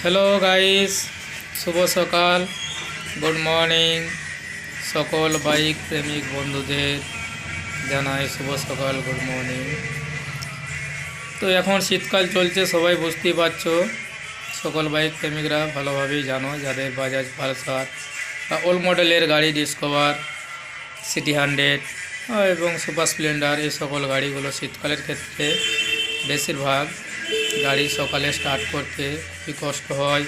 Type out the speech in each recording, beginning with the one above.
Hello guys শুভ সকাল। Good morning সকল bike প্রেমিক বন্ধুদের জানাই শুভ সকাল গুড মর্নিং তো এখন শীতকাল চলছে, সবাই বুঝতেই পারছ। সকল বাইক প্রেমিকরা ভালোভাবেই জানো, যাদের বাজাজ, পালসার বা ওল্ড মডেলের গাড়ি ডিসকভার সিটি হান্ড্রেড এবং সুপার স্প্লেন্ডার এই সকল গাড়িগুলো শীতকালের ক্ষেত্রে বেশিরভাগ গাড়ি সকালে স্টার্ট করতে খুবই কষ্ট হয়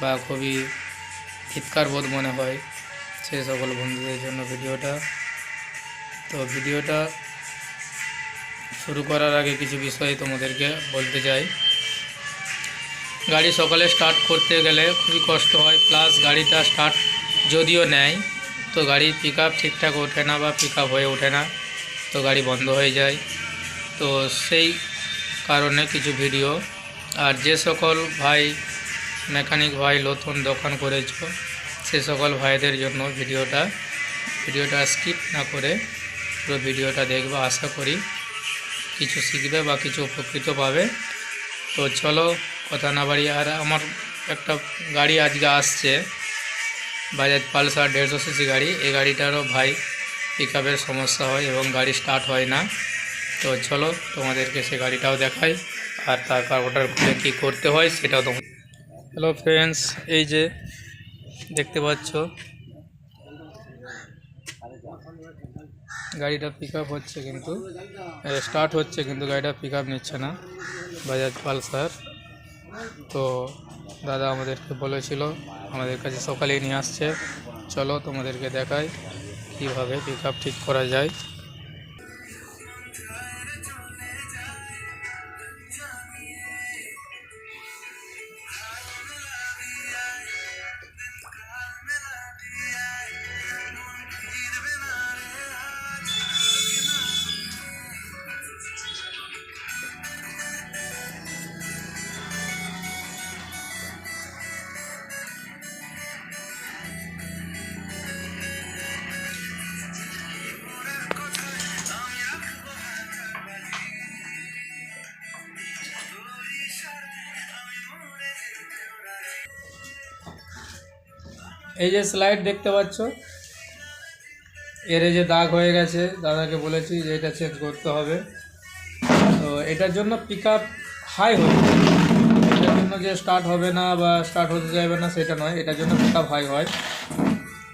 বা খুবই চিৎকার বোধ মনে হয় সেই সকল বন্ধুদের জন্য ভিডিওটা। তো ভিডিওটা শুরু করার আগে কিছু বিষয় তোমাদেরকে বলতে চাই। গাড়ি সকালে স্টার্ট করতে গেলে খুবই কষ্ট হয় প্লাস গাড়িটা স্টার্ট যদিও নেয়, তো গাড়ির পিক ঠিকঠাক ওঠে না বা পিক হয়ে ওঠে না, তো গাড়ি বন্ধ হয়ে যায়। তো সেই কারণে কিছু ভিডিও। আর যে সকল ভাই, মেকানিক ভাই নতুন দোকান করেছ, সে সকল ভাইদের জন্য ভিডিওটা ভিডিওটা স্কিপ না করে পুরো ভিডিওটা দেখবে। আশা করি কিছু শিখবে বা কিছু উপকৃত পাবে। তো চলো, কথা না বাড়ি আর আমার একটা গাড়ি আজকে আসছে বাজাজ পালসার দেড়শো সিসি গাড়ি। এই গাড়িটারও ভাই পিক সমস্যা হয় এবং গাড়ি স্টার্ট হয় না। তো চলো, তোমাদেরকে সে গাড়িটাও দেখাই, আর তার কার্বোটার খুলে কী করতে হয় সেটাও তোমার হ্যালো ফ্রেন্ডস এই যে দেখতে পাচ্ছ। গাড়িটা পিক হচ্ছে কিন্তু স্টার্ট হচ্ছে কিন্তু গাড়িটা পিক নিচ্ছে না বাজাজ পালসার তো দাদা আমাদেরকে বলেছিল, আমাদের কাছে সকালেই নিয়ে আসছে। চলো তোমাদেরকে দেখাই কীভাবে পিক ঠিক করা যায়। এই যে স্লাইড দেখতে পাচ্ছ, এর যে দাগ হয়ে গেছে, দাদাকে বলেছি যে এটা চেঞ্জ করতে হবে। তো এটার জন্য পিক হাই হচ্ছে এটার জন্য যে স্টার্ট হবে না বা স্টার্ট হতে যাবে না, সেটা নয়, এটার জন্য পিক হাই হয়।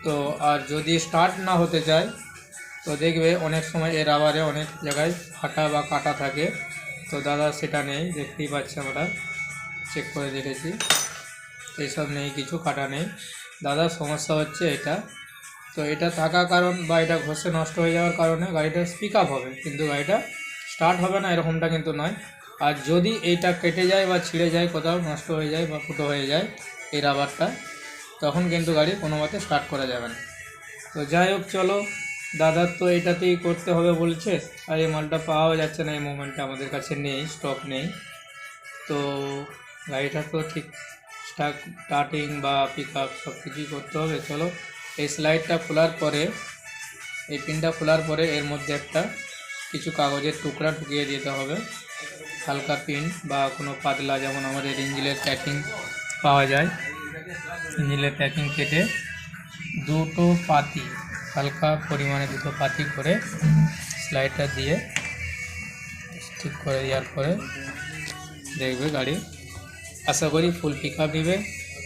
তো আর যদি স্টার্ট না হতে চায়, তো দেখবে অনেক সময় এর আবারে অনেক জায়গায় ফাটা বা কাটা থাকে। তো দাদা সেটা নেই, দেখতেই পাচ্ছি আমরা। চেক করে দেখেছি। এইসব নেই, কিছু কাটা নেই। দাদার সমস্যা হচ্ছে এটা। তো এটা থাকা কারণ বা এটা ঘষে নষ্ট হয়ে যাওয়ার কারণে গাড়িটা স্পিক আপ হবে। কিন্তু গাড়িটা স্টার্ট হবে না, এরকমটা কিন্তু নয়। আর যদি এইটা কেটে যায় বা ছিঁড়ে যায়, কোথাও নষ্ট হয়ে যায় বা ফুটো হয়ে যায় এই রাবারটা তখন কিন্তু গাড়ি কোনো মতে স্টার্ট করা যাবে না। তো যাই হোক, চলো। দাদার তো এটাতেই করতে হবে বলছে। আর এই মালটা পাওয়া যাচ্ছে না এই মোমেন্টটা আমাদের কাছে নেই স্টক নেই। তো গাড়িটা তো ঠিক স্টার্ট বা পিক আপ সব কিছুই করতে হবে। চলো, এই স্লাইডটা খোলার পরে, এই পিনটা খোলার পরে এর মধ্যে একটা কিছু কাগজের টুকরা ঢুকিয়ে দিতে হবে। হালকা পিন বা কোনো পাতলা, যেমন আমাদের ইঞ্জিলের প্যাকিং পাওয়া যায়। ইঞ্জিলের প্যাকিং কেটে দুটো পাতি, হালকা পরিমাণে দুটো পাতি করে স্লাইডটা দিয়ে ঠিক করে দেওয়ার পরে দেখবে গাড়ি আশা করি ফুল পিক আপ নেবে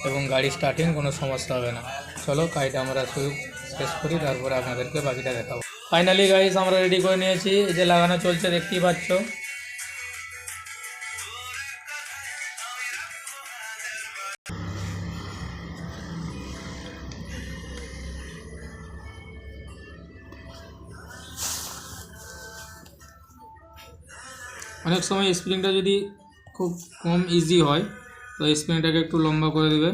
এবং গাড়ি স্টার্টিং কোনো সমস্যা হবে না। চলো গাড়িটা আমরা শুরু, শেষ করি, তারপরে আপনাদেরকে বাকিটা দেখাবো। ফাইনালি গাড়িস আমরা রেডি করে নিয়েছি। এই যে লাগানো চলছে, দেখতেই পাচ্ছ। অনেক সময় স্প্রিংটা যদি খুব কম ইজি হয় তো স্প্রিংটাকে একটু লম্বা করে দেবে।